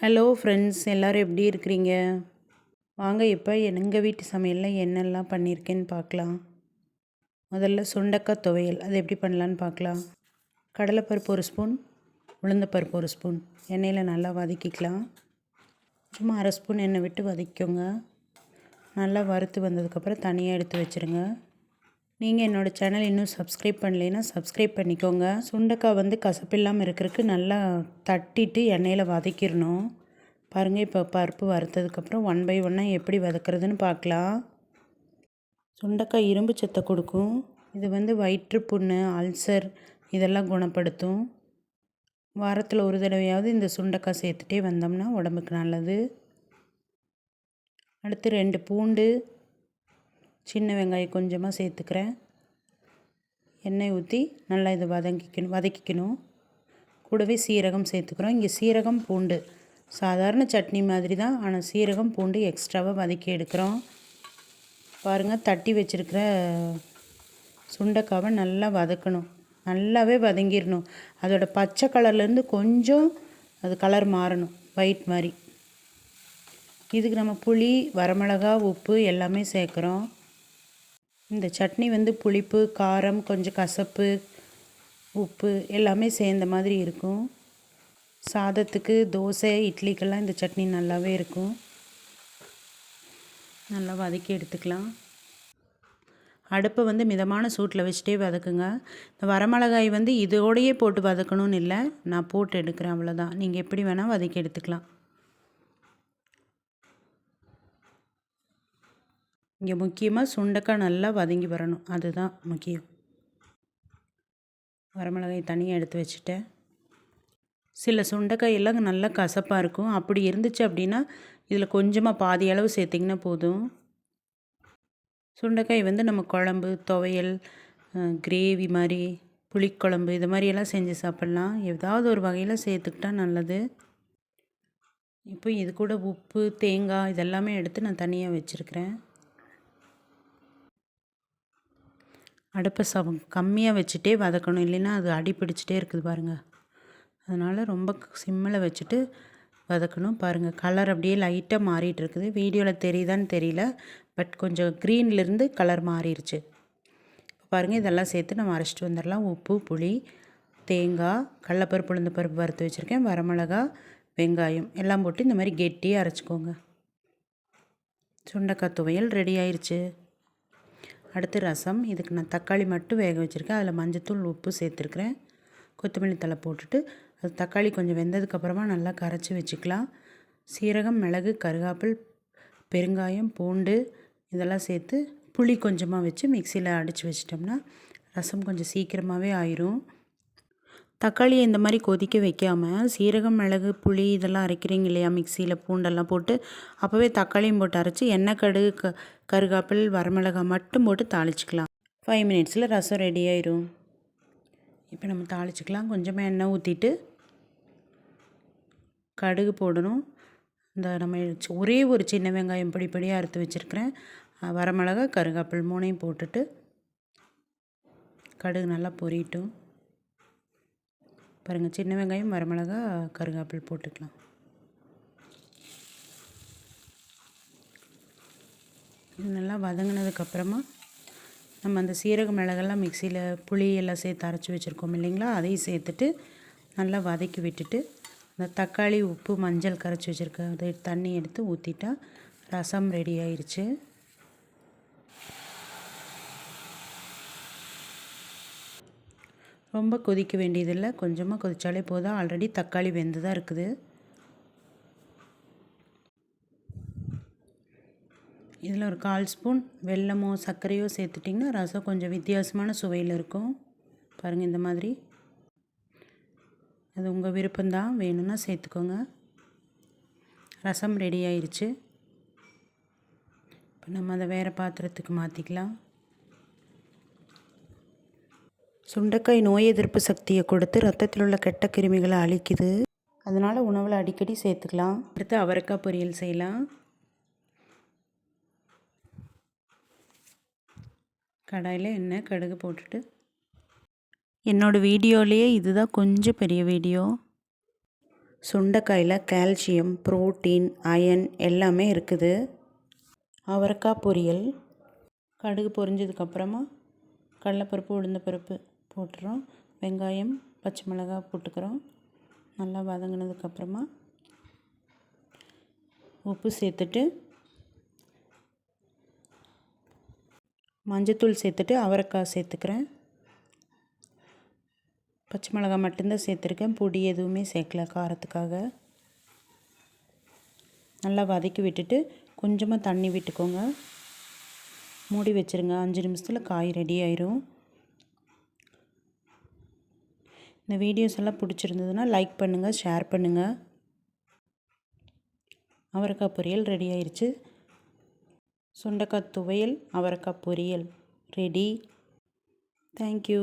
Hello friends எல்லோரும் எப்படி இருக்கிறீங்க? வாங்க இப்போ எங்கள் வீட்டு சமையலில் என்னெல்லாம் பண்ணியிருக்கேன்னு பார்க்கலாம். முதல்ல சுண்டக்காய் துவையல். அது எப்படி பண்ணலான்னு பார்க்கலாம். கடலைப்பருப்பு ஒரு ஸ்பூன் உளுந்தப்பருப்பு ஒரு ஸ்பூன். எண்ணெயில் நல்லா வதக்கிக்கலாம். சும்மா அரை ஸ்பூன் எண்ணெய் விட்டு வதக்கிக்கோங்க. நல்லா வறுத்து வந்ததுக்கப்புறம் தனியாக எடுத்து வச்சுருங்க. நீங்கள் என்னோடய சேனல் இன்னும் சப்ஸ்கிரைப் பண்ணலைன்னா சப்ஸ்கிரைப் பண்ணிக்கோங்க. சுண்டைக்காய் வந்து கசப்பில்லாமல் இருக்கிறதுக்கு நல்லா தட்டிட்டு எண்ணெயில் வதக்கிடணும். பாருங்கள் இப்போ பருப்பு வறுத்ததுக்கப்புறம் ஒன் பை ஒன்னாக எப்படி வதக்கிறதுன்னு பார்க்கலாம். சுண்டைக்காய் இரும்பு சத்தை கொடுக்கும். இது வந்து வயிற்று புண்ணு அல்சர் இதெல்லாம் குணப்படுத்தும். வாரத்தில் ஒரு தடவையாவது இந்த சுண்டைக்காய் சேர்த்துட்டே வந்தோம்னா உடம்புக்கு நல்லது. அடுத்து ரெண்டு பூண்டு சின்ன வெங்காயம் கொஞ்சமாக சேர்த்துக்கிறேன். எண்ணெய் ஊற்றி நல்லா இதை வதங்கிக்கணும் வதக்கிக்கணும். கூடவே சீரகம் சேர்த்துக்கிறோம். இங்கே சீரகம் பூண்டு. சாதாரண சட்னி மாதிரி தான் ஆனால் சீரகம் பூண்டு எக்ஸ்ட்ராவாக வதக்கி எடுக்கிறோம். பாருங்கள் தட்டி வச்சுருக்கிற சுண்டைக்காவை நல்லா வதக்கணும். நல்லாவே வதங்கிடணும். அதோடய பச்சை கலர்லேருந்து கொஞ்சம் அது கலர் மாறணும் ஒயிட் மாதிரி. இதுக்கு நம்ம புளி வரமிளகா உப்பு எல்லாமே சேர்க்குறோம். இந்த சட்னி வந்து புளிப்பு காரம் கொஞ்சம் கசப்பு உப்பு எல்லாமே சேர்ந்த மாதிரி இருக்கும். சாதத்துக்கு தோசை இட்லிக்கெல்லாம் இந்த சட்னி நல்லாவே இருக்கும். நல்லா வதக்கி எடுத்துக்கலாம். அடுப்பை வந்து மிதமான சூட்டில் வச்சுட்டே வதக்குங்க. இந்த வரமிளகாய் வந்து இதோடையே போட்டு வதக்கணும்னு இல்லை. நான் போட்டு எடுக்கிறேன் அவ்வளோதான் நீங்கள் எப்படி வேணால் வதக்கி எடுத்துக்கலாம். இங்கே முக்கியமாக சுண்டக்காய் நல்லா வதங்கி வரணும். அதுதான் முக்கியம். வரமிளகாய் தனியாக எடுத்து வச்சுட்டேன். சில சுண்டைக்காய் எல்லாம் நல்லா கசப்பாக இருக்கும். அப்படி இருந்துச்சு அப்படின்னா இதில் கொஞ்சமாக பாதி அளவு சேர்த்திங்கன்னா போதும். சுண்டைக்காய் வந்து நம்ம குழம்பு துவையல் கிரேவி மாதிரி புளிக்குழம்பு இது மாதிரியெல்லாம் செஞ்சு சாப்பிட்லாம். ஏதாவது ஒரு வகையில் சேர்த்துக்கிட்டா நல்லது. இப்போ இது கூட உப்பு தேங்காய் இதெல்லாமே எடுத்து நான் தனியாக வச்சுருக்கிறேன். அடுப்பை சவம் கம்மியாக வச்சுட்டே வதக்கணும். இல்லைன்னா அது அடி பிடிச்சிட்டே இருக்குது பாருங்கள் அதனால் ரொம்ப சிம்மில் வச்சுட்டு வதக்கணும் பாருங்கள் கலர் அப்படியே லைட்டாக மாறிட்டு இருக்குது. வீடியோவில் தெரியுதான்னு தெரியல. பட் கொஞ்சம் க்ரீன்லேருந்து கலர் மாறிடுச்சு இப்போ பாருங்கள் இதெல்லாம் சேர்த்து நம்ம அரைச்சிட்டு வந்துடலாம். உப்பு புளி தேங்காய் கடலப்பருப்பு உளுந்த பருப்பு வறுத்து வச்சுருக்கேன். வரமிளகா வெங்காயம் எல்லாம் போட்டு இந்த மாதிரி கெட்டியாக அரைச்சிக்கோங்க. சுண்டக்காய் துவையல் ரெடி ஆயிடுச்சு அடுத்து ரசம். இதுக்கு நான் தக்காளி மட்டும் வேக வச்சுருக்கேன். அதில் மஞ்சத்தூள் உப்பு சேர்த்துருக்குறேன். கொத்தமல்லி தலை போட்டுட்டு அது தக்காளி கொஞ்சம் வெந்ததுக்கப்புறமா நல்லா கரைச்சி வச்சுக்கலாம். சீரகம் மிளகு கருகாப்பில் பெருங்காயம் பூண்டு இதெல்லாம் சேர்த்து புளி கொஞ்சமாக வச்சு மிக்சியில் அடித்து வச்சிட்டோம்னா ரசம் கொஞ்சம் சீக்கிரமாகவே ஆயிரும். தக்காளியை இந்த மாதிரி கொதிக்க வைக்காமல் சீரகம் மிளகு புளி இதெல்லாம் அரைக்கிறீங்க இல்லையா மிக்சியில் பூண்டெல்லாம் போட்டு அப்போவே தக்காளியும் போட்டு அரைச்சி எண்ணெய் கடுகு க கருகாப்பில் வரமிளகாய் மட்டும் போட்டு தாளிச்சிக்கலாம். ஃபைவ் மினிட்ஸில் ரசம் ரெடி ஆயிரும். இப்போ நம்ம தாளிச்சிக்கலாம். கொஞ்சமாக எண்ணெய் ஊற்றிட்டு கடுகு போடணும். இந்த நம்ம ஒரே ஒரு சின்ன வெங்காயம் பொடி பொடியாக அறுத்து வச்சுருக்கிறேன். வரமிளகா கருகாப்பில் மூணையும் போட்டுட்டு கடுகு நல்லா பொரியட்டும் பாருங்கள் சின்ன வெங்காயம் வரமிளகா கருகாப்பில் போட்டுக்கலாம். இது நல்லா வதங்கினதுக்கப்புறமா நம்ம அந்த சீரக மிளகெல்லாம் மிக்சியில் புளி எல்லாம் சேர்த்து அரைச்சி வச்சுருக்கோம் இல்லைங்களா? அதையும் சேர்த்துட்டு நல்லா வதக்கி விட்டுட்டு அந்த தக்காளி உப்பு மஞ்சள் கரைச்சி வச்சுருக்க அதை தண்ணி எடுத்து ஊற்றிட்டா ரசம் ரெடி ஆயிடுச்சு ரொம்ப கொதிக்க வேண்டியதில்லை. கொஞ்சமாக கொதித்தாலே போதும். ஆல்ரெடி தக்காளி வெந்து தான் இருக்குது. இதில் ஒரு கால் ஸ்பூன் வெல்லமோ சர்க்கரையோ சேர்த்துட்டிங்கன்னா ரசம் கொஞ்சம் வித்தியாசமான சுவையில் இருக்கும். பாருங்கள் இந்த மாதிரி. அது உங்கள் விருப்பம்தான். வேணும்னா சேர்த்துக்கோங்க. ரசம் ரெடி ஆயிடுச்சு இப்போ நம்ம அதை வேறு பாத்திரத்துக்கு மாற்றிக்கலாம். சுண்டைக்காய் நோய் எதிர்ப்பு சக்தியை கொடுத்து ரத்தத்தில் உள்ள கெட்ட கிருமிகளை அழிக்குது. அதனால் உணவில் அடிக்கடி சேர்த்துக்கலாம். அடுத்து அவரைக்காய் பொரியல் செய்யலாம். கடாயில் எண்ணெய் கடுகு போட்டுட்டு. என்னோடய வீடியோலேயே இதுதான் கொஞ்சம் பெரிய வீடியோ. சுண்டைக்காயில் கால்சியம் புரோட்டீன் அயன் எல்லாமே இருக்குது. அவரைக்காய் பொரியல். கடுகு பொரிஞ்சதுக்கப்புறமா கடலைப்பருப்பு உளுந்தப்பருப்பு. போட்டுறோம். வெங்காயம் பச்சை மிளகாய் போட்டுக்கிறோம். நல்லா வதங்கினதுக்கப்புறமா உப்பு சேர்த்துட்டு மஞ்சத்தூள் சேர்த்துட்டு அவரைக்காய் சேர்த்துக்கிறேன். பச்சை மிளகாய் மட்டும்தான் சேர்த்துருக்கேன். பொடி எதுவுமே சேர்க்கல காரத்துக்காக. நல்லா வதக்கி விட்டுட்டு கொஞ்சமாக தண்ணி விட்டுக்கோங்க. மூடி வச்சுருங்க. அஞ்சு நிமிஷத்தில் காய் ரெடி ஆயிரும். இந்த வீடியோஸ் எல்லாம் பிடிச்சிருந்ததுன்னா லைக் பண்ணுங்கள் ஷேர் பண்ணுங்கள் அவரைக்காய் பொரியல் ரெடி ஆயிடுச்சு சுண்டக்காய் துவையல் அவரைக்காய் பொரியல் ரெடி தேங்க்யூ